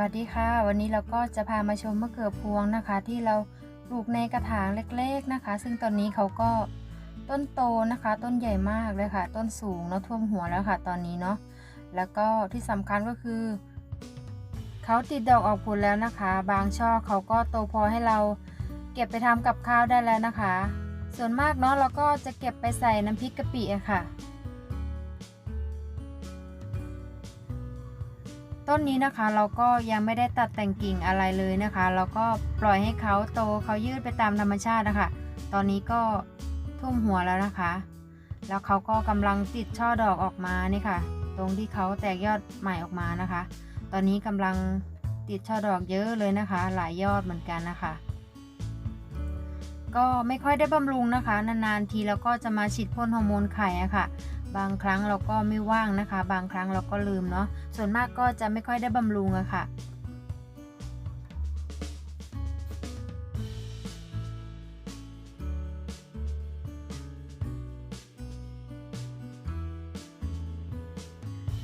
วัสดีค่ะ วันนี้เราก็จะพามาชมมะเขือพวงนะคะ ที่เราปลูกในกระถางเล็กๆนะคะ ซึ่งตอนนี้เขาก็ต้นโตนะคะ ต้นใหญ่มากเลยค่ะ ต้นสูงแล้วท่วมหัวแล้วค่ะ ตอนนี้เนาะแล้วก็ที่สำคัญก็คือเขาติดดอกออกผลแล้วนะคะ บางช่อเขาก็โตพอให้เราเก็บไปทำกับข้าวได้แล้วนะคะ ส่วนมากเนาะเราก็จะเก็บไปใส่น้ำพริกกะปิอะค่ะ ต้นนี้นะคะเราก็ยังไม่ได้ตัดแต่งกิ่งอะไรเลยนะคะ เราก็ปล่อยให้เขาโตเขายืดไปตามธรรมชาตินะคะ ตอนนี้ก็ทุ่มหัวแล้วนะคะ แล้วเขาก็กำลังติดช่อดอกออกมานี่ค่ะ ตรงที่เขาแตกยอดใหม่ออกมานะคะ ตอนนี้กำลังติดช่อดอกเยอะเลยนะคะ หลายยอดเหมือนกันนะคะ ก็ไม่ค่อยได้บำรุงนะคะ นานๆทีเราก็จะมาฉีดพ่นฮอร์โมนไข่อะค่ะ บางครั้งเราก็ไม่ว่างนะคะ บางครั้งเราก็ลืมเนาะส่วนมากก็จะไม่ค่อยได้บำรุงอะค่ะ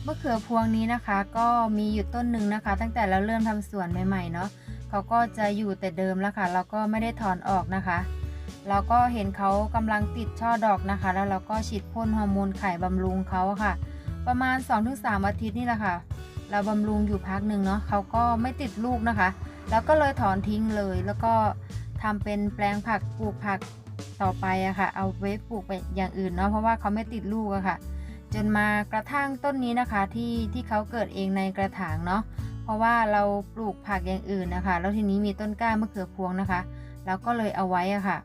มะเขือพวงนี้นะคะก็มีอยู่ต้นหนึ่งนะคะ ตั้งแต่เราเริ่มทำสวนใหม่ๆเนาะเขาก็จะอยู่แต่เดิมแล้วค่ะ เราก็ไม่ได้ถอนออกนะคะ เราก็เห็นเขากำลังติดช่อดอกนะคะ แล้วเราก็ฉีดพ่นฮอร์โมนไข่บำรุงเขาค่ะ ประมาณ 2-3 อาทิตย์นี่แหละค่ะ เราบำรุงอยู่พักหนึ่งเนาะเขาก็ไม่ติดลูกนะคะ แล้วก็เลยถอนทิ้งเลย แล้วก็ทำเป็นแปลงผักปลูกผักต่อไปอะค่ะ เอาไว้ปลูกไปอย่างอื่นเนาะเพราะว่าเขาไม่ติดลูกอะค่ะ จนมากระทั่งต้นนี้นะคะที่ที่เขาเกิดเองในกระถางเนาะเพราะว่าเราปลูกผักอย่างอื่นนะคะ แล้วทีนี้มีต้นกล้ามะเขือพวงนะคะ แล้วก็เลยเอาไว้อะค่ะ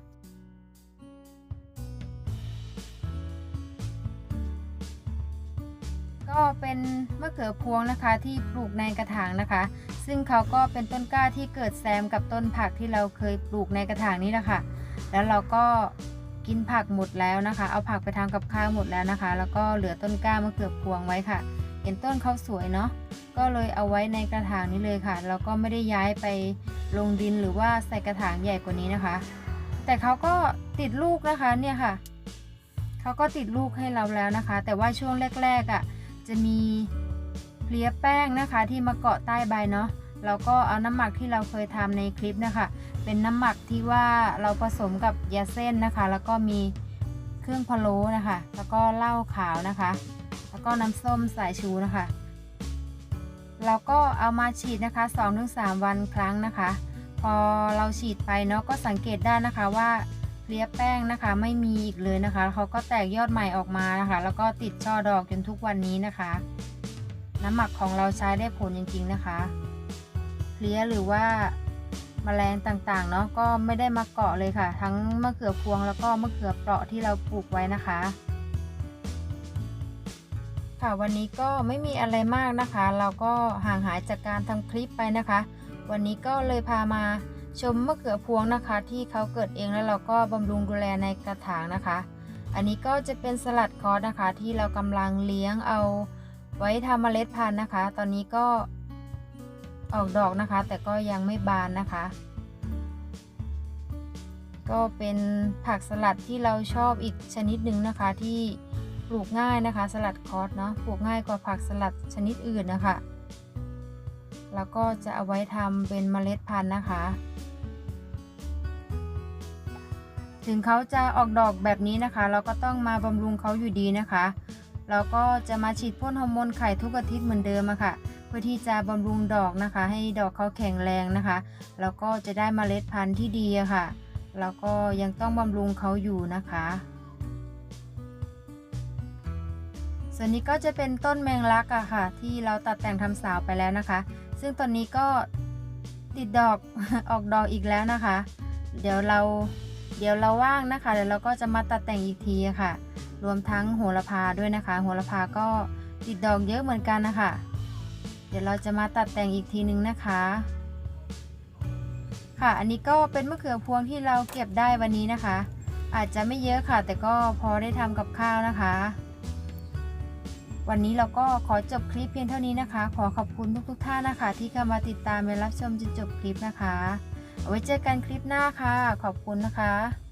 ก็เป็นมะเขือพวงนะคะที่ปลูกในกระถางนะคะ ซึ่งเขาก็เป็นต้นกล้าที่เกิดแซมกับต้นผักที่เราเคยปลูกในกระถางนี้แหละค่ะ แล้วเราก็กินผักหมดแล้วนะคะ เอาผักไปทำกับข้าวหมดแล้วนะคะ แล้วก็เหลือต้นกล้ามะเขือพวงไว้ค่ะ เห็นต้นเขาสวยเนาะ ก็เลยเอาไว้ในกระถางนี้เลยค่ะ แล้วก็ไม่ได้ย้ายไปลงดินหรือว่าใส่กระถางใหญ่กว่านี้นะคะ แต่เขาก็ติดลูกนะคะเนี่ยค่ะ เขาก็ติดลูกให้เราแล้วนะคะ แต่ว่าช่วงแรก ๆอะ่ะ จะมีเพลียแป้งนะคะที่มาเกาะใต้ใบเนาะเราก็เอาน้ำหมักที่เราเคยทำในคลิปนะคะ เป็นน้ำหมักที่ว่าเราผสมกับยาเส้นนะคะ แล้วก็มีเครื่องพะโล้นะคะ แล้วก็เหล้าขาวนะคะ แล้วก็น้ำส้มสายชูนะคะ เราก็เอามาฉีดนะคะ 2-3 วันครั้งนะคะ พอเราฉีดไปเนาะก็สังเกตได้นะคะว่า เลียแป้งนะคะ ไม่มีอีกเลยนะคะเขาก็แตกยอดใหม่ออกมานะคะ แล้วก็ติดช่อดอกจนทุกวันนี้นะคะ น้ำหมักของเราใช้ได้ผลจริงๆนะคะเพลียหรือว่าแมลงต่างๆเนาะก็ไม่ได้มาเกาะเลยค่ะ ทั้งมะเขือพวงแล้วก็มะเขือเปราะที่เราปลูกไว้นะคะค่ะวันนี้ก็ไม่มีอะไรมากนะคะ เราก็ห่างหายจากการทำคลิปไปนะคะ วันนี้ก็เลยพามา ชมมะเขือพวงนะคะ ที่เขาเกิดเองแล้วเราก็บำรุงดูแลในกระถางนะคะ อันนี้ก็จะเป็นสลัดคอสนะคะ ที่เรากำลังเลี้ยงเอาไว้ทำเมล็ดพันธุ์นะคะ ตอนนี้ก็ออกดอกนะคะ แต่ก็ยังไม่บานนะคะ ก็เป็นผักสลัดที่เราชอบอีกชนิดหนึ่งนะคะที่ปลูกง่ายนะคะ สลัดคอสเนาะปลูกง่ายกว่าผักสลัดชนิดอื่นนะคะแล้วก็จะเอาไว้ทำเป็นเมล็ดพันธุ์นะคะ ถึงเขาจะออกดอกแบบนี้นะคะ เราก็ต้องมาบำรุงเขาอยู่ดีนะคะ เราก็จะมาฉีดพ่นฮอร์โมนไข่ทุกอาทิตย์เหมือนเดิมอะค่ะ เพื่อที่จะบำรุงดอกนะคะ ให้ดอกเขาแข็งแรงนะคะ แล้วก็จะได้เมล็ดพันธุ์ที่ดีอะค่ะ แล้วก็ยังต้องบำรุงเขาอยู่นะคะ ส่วนนี้ก็จะเป็นต้นแมงลักอะค่ะ ที่เราตัดแต่งทำสาวไปแล้วนะคะ ซึ่งตอนนี้ก็ติดดอกออกดอกอีกแล้วนะคะ เดี๋ยวเรา เดี๋ยวเราว่างนะคะเดี๋ยวเราก็จะมาตัดแต่งอีกทีค่ะ รวมทั้งโหระพาด้วยนะคะ โหระพาก็ติดดอกเยอะเหมือนกันนะคะ เดี๋ยวเราจะมาตัดแต่งอีกทีนึงนะคะ ค่ะ อันนี้ก็เป็นมะเขือพวงที่เราเก็บได้วันนี้นะคะ อาจจะไม่เยอะค่ะ แต่ก็พอได้ทำกับข้าวนะคะ วันนี้เราก็ขอจบคลิปเพียงเท่านี้นะคะ ขอขอบคุณทุกๆท่านนะคะ ที่เข้ามาติดตามและรับชมจนจบคลิปนะคะ เอาไว้เจอกันคลิปหน้าค่ะ ขอบคุณนะคะ